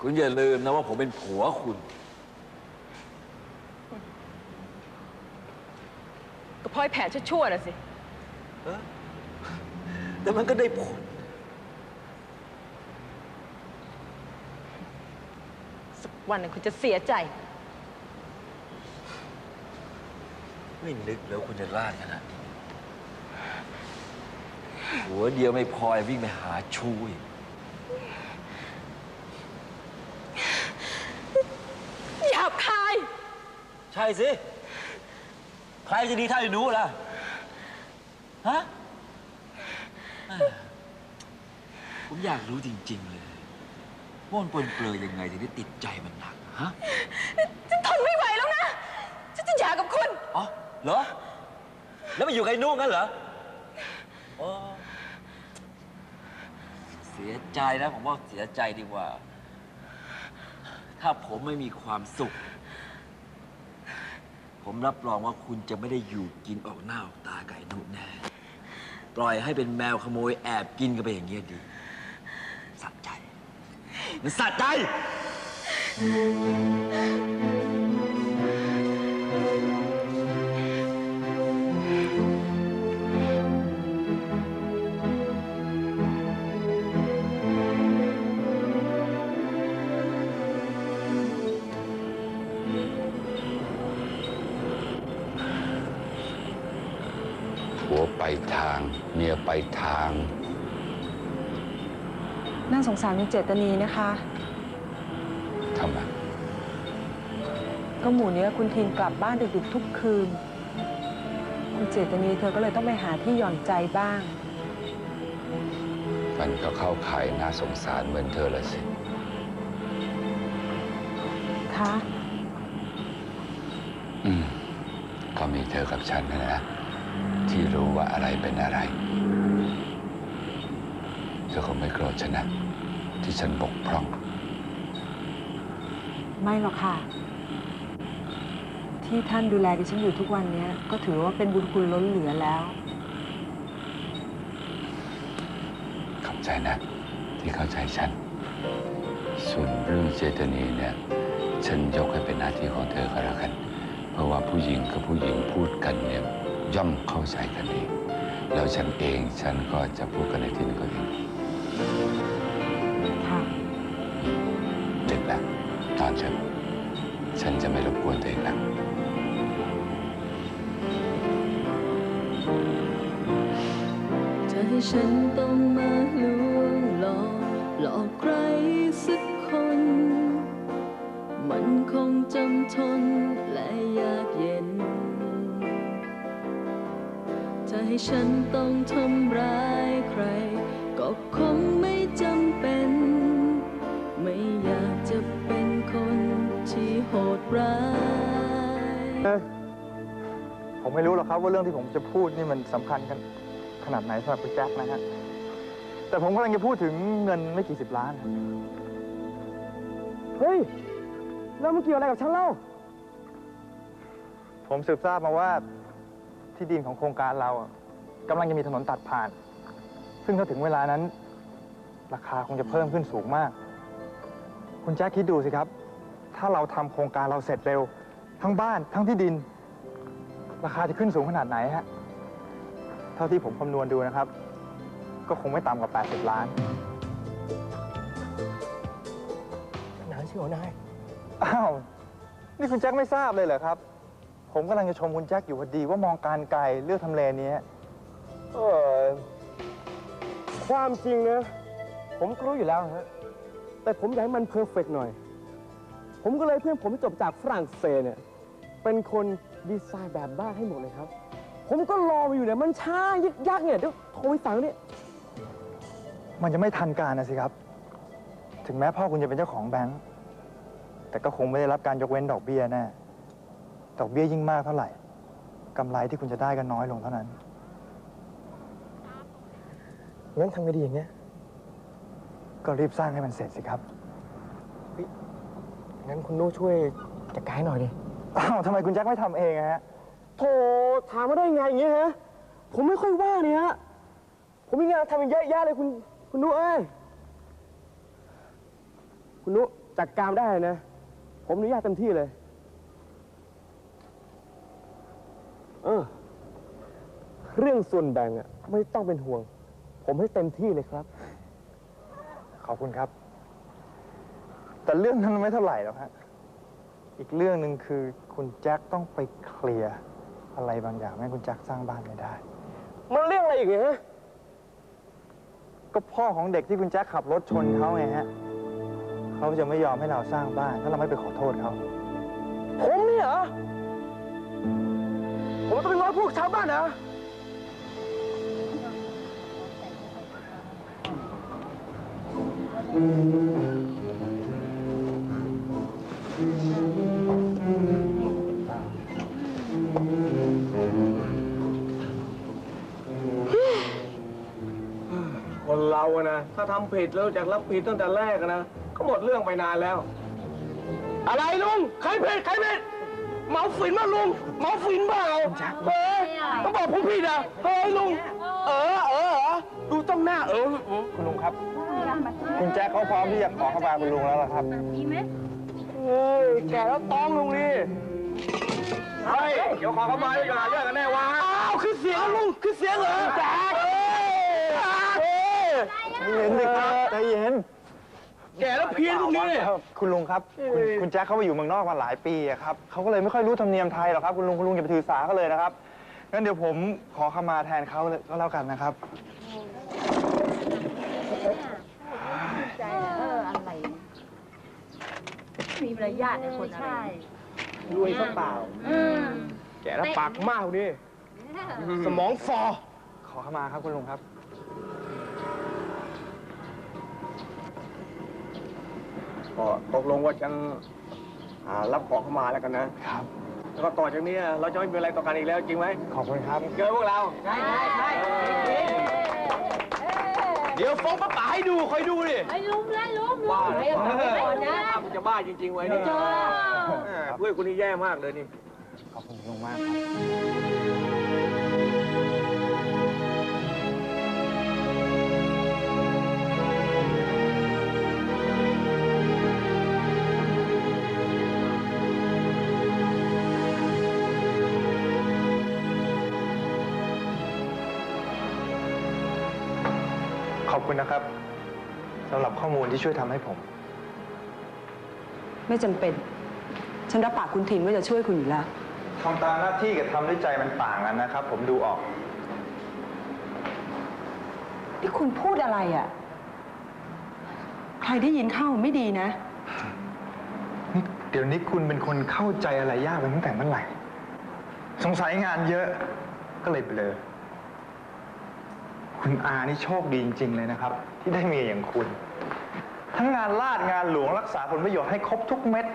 คุณอย่าลืมนะว่าผมเป็นผัวคุณ ก็เพราะไอ้แผนชั่วๆน่ะสิ แต่มันก็ได้ผล สักวันหนึ่งคุณจะเสียใจ ไม่นึกแล้วคุณจะลาดขนาดนี้หัวเดียวไม่พอวิ่งไปหาชูอีก หยาบคาย ใช่สิ ใครจะดีเท่าไอ้หนูล่ะ ฮะเอ้ยผมอยากรู้จริง ๆ เลยว่ามันปนเปลือยยังไงถึงได้ติดใจมันหนักฮะ ฉันทนไม่ไหวแล้วนะ ฉันจะหย่ากับคุณ อ๋อเหรอ แล้วมาอยู่กับไอ้นุ่งกันเหรออ๋อเสียใจนะ ผมว่าเสียใจดีกว่า ถ้าผมไม่มีความสุข ผมรับรองว่าคุณจะไม่ได้อยู่กินออกหน้าออกตาไก่นุ่แน่ ปล่อยให้เป็นแมวขโมยแอบกินกันไปอย่างเงี้ยดีสัตว์ใจมันสัตว์ใจ ทาง เมียไปทาง น่าสงสารคุณเจตนีนะคะทำไมก็หมูเนี้ยคุณทินกลับบ้านดึกๆทุกคืน คุณเจตนีเธอก็เลยต้องไปหาที่หย่อนใจบ้าง มันก็เข้าข่ายน่าสงสารเหมือนเธอละสิ คะ อืม ก็มีเธอกับฉันนะนะ ที่รู้ว่าอะไรเป็นอะไรเธอคงไม่โกรธฉันนะ ที่ฉันบกพร่อง ไม่หรอกค่ะ ที่ท่านดูแลดิฉันอยู่ทุกวันเนี้ยก็ถือว่าเป็นบุญคุณล้นเหลือแล้ว ขอบใจนะ ที่เข้าใจฉัน ส่วนเรื่องเจตนีเนี่ย ฉันยกให้เป็นหน้าที่ของเธอก็แล้วกัน เพราะว่าผู้หญิงกับผู้หญิงพูดกันเนี่ย ย่อมเข้าใจกันเอง แล้วฉันเองฉันก็จะพูดกันในที่นี้ก็เองค่ะดึกแล้วนอนเถอะฉันจะไม่รบกวนตัวเองแล้วจะให้ฉันต้องมาลวงหลอกหลอกใครสักคน มันคงจำทนและยากเย็น จะให้ฉันต้องทำร้ายใคร ก็คงไม่จำเป็น ไม่อยากจะเป็นคนที่โหดร้าย ผมไม่รู้หรอกครับว่าเรื่องที่ผมจะพูดนี่มันสำคัญกันขนาดไหนสำหรับคุณแจ็คนะฮะ แต่ผมกำลังจะพูดถึงเงินไม่กี่สิบล้าน เฮ้ย แล้วมันเกี่ยวอะไรกับฉันเล่า ผมสืบทราบมาว่า ที่ดินของโครงการเราอะกำลังจะมีถนนตัดผ่าน ซึ่งถ้าถึงเวลานั้น ราคาคงจะเพิ่มขึ้นสูงมาก คุณแจ็คคิดดูสิครับ ถ้าเราทำโครงการเราเสร็จเร็ว ทั้งบ้านทั้งที่ดิน ราคาจะขึ้นสูงขนาดไหนฮะ เท่าที่ผมคำนวณดูนะครับ ก็คงไม่ต่ำกว่า 80 ล้าน นานชื่อหัวนาย อ้าว นี่คุณแจ็คไม่ทราบเลยเหรอครับ ผมกำลังจะชมคุณแจ็คอยู่พอดีว่ามองการไกลเลือกทำเลนี้เออความจริงนะ ผมก็รู้อยู่แล้วฮะ แต่ผมอยากให้มันเพอร์เฟกหน่อย ผมก็เลยเพื่อนผมที่จบจากฝรั่งเศสเนี่ย เป็นคนดีไซน์แบบบ้านให้หมดเลยครับ ผมก็รอมาอยู่เนี่ย มันช้ายึกยักเนี่ยเดี๋ยวโทรไปสั่งเนี่ย มันจะไม่ทันการนะสิครับ ถึงแม้พ่อคุณจะเป็นเจ้าของแบงก์แต่ก็คงไม่ได้รับการยกเว้นดอกเบี้ยแน่ ดอกเบี้ยยิ่งมากเท่าไหร่กำไรที่คุณจะได้ก็น้อยลงเท่านั้น งั้นทำไงดีอย่างเงี้ย ก็รีบสร้างให้มันเสร็จสิครับงั้นคุณนุช่วยจัดการให้หน่อยดิ อ้าวทำไมคุณแจ็คไม่ทำเองอะฮะ โถถามมาได้ไงอย่างเงี้ยฮะ ผมไม่ค่อยว่างเนี่ยฮะ ผมมีงานทำอีกเยอะแยะเลยคุณคุณนุเอ้ย คุณนุจัดการได้เลยนะ ผมอนุญาตเต็มที่เลย เออ เรื่องส่วนแบ่งอะไม่ต้องเป็นห่วง ผมให้เต็มที่เลยครับ ขอบคุณครับ แต่เรื่องนั้นไม่เท่าไหร่หรอกฮะ อีกเรื่องหนึ่งคือคุณแจ็คต้องไปเคลียร์อะไรบางอย่างไม่ให้คุณแจ็คสร้างบ้านไม่ได้ มันเรื่องอะไรอีกเนี่ยฮะก็พ่อของเด็กที่คุณแจ็คขับรถชนเขาไงฮะเขาจะไม่ยอมให้เราสร้างบ้าน ถ้าเราไม่ไปขอโทษเขา ผมเนี่ยเหรอ ผมต้องไปง้อพวกชาวบ้านเหรอคนเราอะนะ ถ้าทำผิดแล้วจากรับผิดตั้งแต่แรกอะนะ ก็หมดเรื่องไปนานแล้ว อะไรลุง ใครผิด ใครผิด เมาฝินมาลุงเมาฝินเปล่าเฮ้ยต้องบอกผมผิดอะเฮ้ยลุง เออเออเออดูต้องหน้าเออคุณลุงครับ คุณแจ็คเขาพร้อมที่จะขอเข้ามาคุณลุงแล้วล่ะครับเฮ้ยแกแล้วต้องลุงนี่เฮ้ยเดี๋ยวขอเข้ามาดีกว่าเรื่องกันแน่วะอ้าวคือเสียงลุงคือเสียงเหรอแจ๊คเฮ้ยเฮ้ยใจเย็นสิครับใจเย็น แกแล้วเพี้ยนพวกนี้เนี่ยคุณลุงครับคุณคุณแจ็คเขาไปอยู่เมืองนอกมาหลายปีอะครับเขาก็เลยไม่ค่อยรู้ธรรมเนียมไทยหรอกครับ คุณลุงคุณลุงอย่าไปถือสาเขาเลยนะครับงั้นเดี๋ยวผมขอเข้ามาแทนเขาเลยก็แล้วกันนะครับมีมารยาทในคนอะไร รวยซะเปล่า แกแล้วปากมากพวกนี่สมองฟอขอเข้ามาครับคุณลุงครับ ก็ตกลงว่าจะอ่ารับของเข้ามาแล้วกันนะ ครับ แล้วก็ต่อจากนี้เราจะไม่มีอะไรต่อกันอีกแล้วจริงไหมขอบคุณครับเจอพวกเรา ใช่ใช่ใช่เดี๋ยวฟ้องป้าป๋าให้ดูคอยดูดิ ไอ้ลุมเลยลุมลุบ้ามไอ้ลุมก่อนนะ มันจะบ้าจริงๆไว้นี่เจอเออเพื่อนคนนี้แย่มากเลยนี่ ขอบคุณลุงมากครับ คุณนะครับสำหรับข้อมูลที่ช่วยทำให้ผม ไม่จำเป็น ฉันรับปากคุณทินว่าจะช่วยคุณอยู่แล้ว ทำตามหน้าที่กับทำด้วยใจมันต่างกันนะครับ ผมดูออก ที่คุณพูดอะไรอะ ใครได้ยินเข้าไม่ดีนะ นี่เดี๋ยวนี้คุณเป็นคนเข้าใจอะไรยากไปตั้งแต่เมื่อไหร่ สงสัยงานเยอะก็เลยเบลอ คุณอานี่โชคดีจริง ๆ เลยนะครับ ที่ได้เมียอย่างคุณ ทั้งงานลาดงานหลวงรักษาผลประโยชน์ให้ครบทุกเม็ด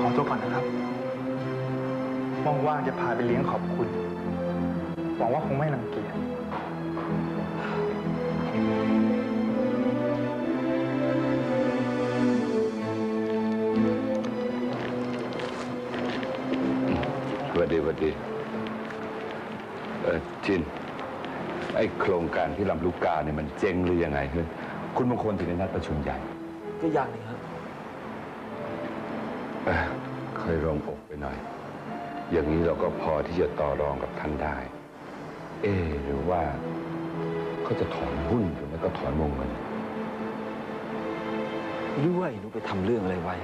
ขอตัวก่อนนะครับว่างๆจะพาไปเลี้ยงขอบคุณ หวังว่าคงไม่รังเกียจ ดีสวัสดีเออจิน ไอ้โครงการที่ลำลูกกาเนี่ยมันเจ๊งหรือยังไงเฮ้ยคุณบางคนถึงได้นัดประชุมใหญ่ก็อย่างหนึ่งครับ เอ้อเคยลงอกไปหน่อย อย่างนี้เราก็พอที่จะต่อรองกับท่านได้ เอะหรือว่าเขาจะถอนหุ้นหรือไม่ก็ถอนวงเงิน หรือว่าไอ้หนูไปทำเรื่องอะไรไว้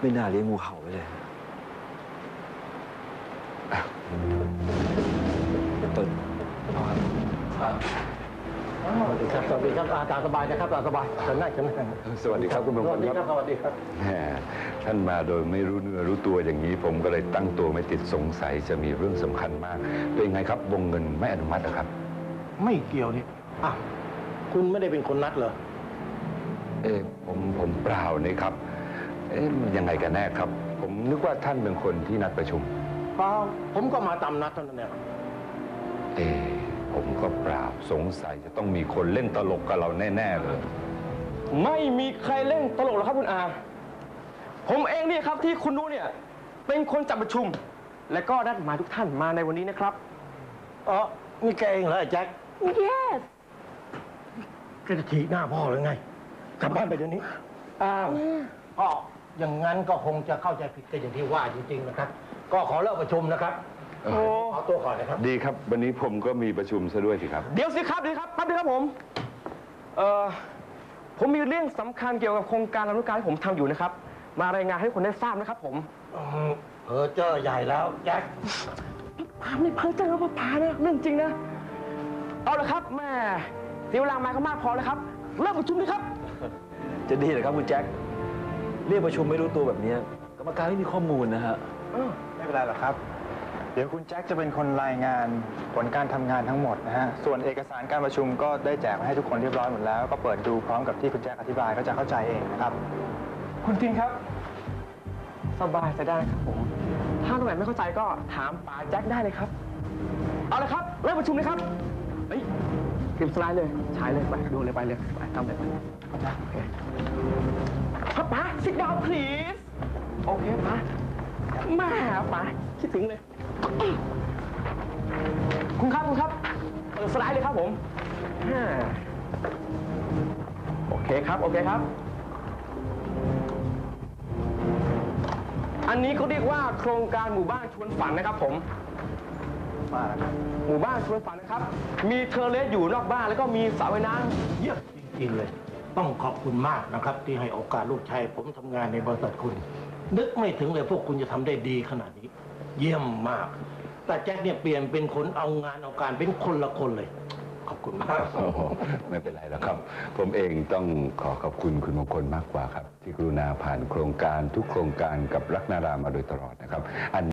ไม่น่าเลี้ยงงูเห่าไว้เลย ต้นเอาครับสวัสดีครับสวัสดีครับอาจารย์สบายนะครับอาจารย์สบายเชิญนั่งเชิญนั่งสวัสดีครับคุณบางสควันสดีคครัรับบสวัสดีครับแหมท่านมาโดยไม่รู้เนื้อรู้ตัวอย่างนี้ ผมก็เลยตั้งตัวไม่ติดสงสัยจะมีเรื่องสำคัญมาก เป็นไงครับวงเงินไม่อนุมัตินะครับ ไม่เกี่ยวนี่อะคุณไม่ได้เป็นคนนัดเหรอเอ๊ะผมผมเปล่านี่ครับ เอ๊ะมันยังไงกันแน่ครับ ผมนึกว่าท่านเป็นคนที่นัดประชุม เปล่าผมก็มาตามนัดเท่านั้นแหละเอ๊ะผมก็เปล่าสงสัยจะต้องมีคนเล่นตลกกับเราแน่ ๆ เลย ไม่มีใครเล่นตลกหรอกครับคุณอา ผมเองเนี่ยครับที่คุณรู้เนี่ย เป็นคนจัดประชุม และก็นัดหมายทุกท่านมาในวันนี้นะครับอ๋อนี่แกเองเหรอไอ้แจ็ค yes ก็จะฉีกหน้าพ่อหรือไงกลับบ้านไปเดี๋ยวนี้ อ้าวก็อย่างนั้นก็คงจะเข้าใจผิดกันอย่างที่ว่าจริงๆนะครับ ก็ขอเลิกประชุมนะครับโอ้ขอตัวก่อนนะครับ ดีครับ วันนี้ผมก็มีประชุมซะด้วยสิครับ เดี๋ยวสิครับเดี๋ยวครับแป๊บนึงครับผมเอ่อผมมีเรื่องสำคัญเกี่ยวกับโครงการอนุการที่ผมทำอยู่นะครับ มารายงานให้คนได้ทราบนะครับ ผมเพอเจอใหญ่แล้วแจ็คพาไม่เพ้อเจอว่าพานะเรื่องจริงนะ เอาละครับแม่เสียเวลามาก็มากพอแล้วครับเริ่มประชุมเลยครับ จะดีเหรอครับคุณแจ็คเรียกประชุมไม่รู้ตัวแบบเนี้ยกรรมการไม่มีข้อมูลนะฮะไม่ เป็นไรหรอกครับ เดี๋ยวคุณแจ็คจะเป็นคนรายงานผลการทำงานทั้งหมดนะฮะ ส่วนเอกสารการประชุมก็ได้แจกมาให้ทุกคนเรียบร้อยหมดแล้ว ก็เปิดดูพร้อมกับที่คุณแจ็คอธิบายก็จะเข้าใจเองนะครับ คุณทินครับ สบายใจได้ครับผม ถ้าตรงไหนไม่เข้าใจก็ถามป๋าแจ็คได้เลยครับ เอาละครับเริ่มประชุมเลยครับ เฮ้ยเก็บสไลด์เลยฉายเลยไปดูเลยไปเลยไปทำเลยไปโอเคครับป๋า sit down please โอเคป๋า แม่ป๋าคิดถึงเลย คุณครับคุณครับเปิดสไลด์เลยครับผมฮ่าโอเคครับ โอเคครับ อันนี้เขาเรียกว่าโครงการหมู่บ้านชวนฝันนะครับผม มาแล้วครับหมู่บ้านชวนฝันนะครับ มีเทอร์เลสอยู่นอกบ้านแล้วก็มีสระว่ายน้ำเยี่ยม จริงๆเลย ต้องขอบคุณมากนะครับ ที่ให้โอกาสลูกชายผมทำงานในบริษัทคุณ นึกไม่ถึงเลยพวกคุณจะทำได้ดีขนาดนี้ เยี่ยมมาก แต่แจ็คเนี่ยเปลี่ยนเป็นคนเอางานเอาการเป็นคนละคนเลย ขอบคุณมาก โอ้โหไม่เป็นไรแล้วครับ ผมเองต้องขอขอบคุณคุณมงคลมากกว่าครับ ที่กรุณาผ่านโครงการทุกโครงการกับรักนารามาโดยตลอดนะครับอัน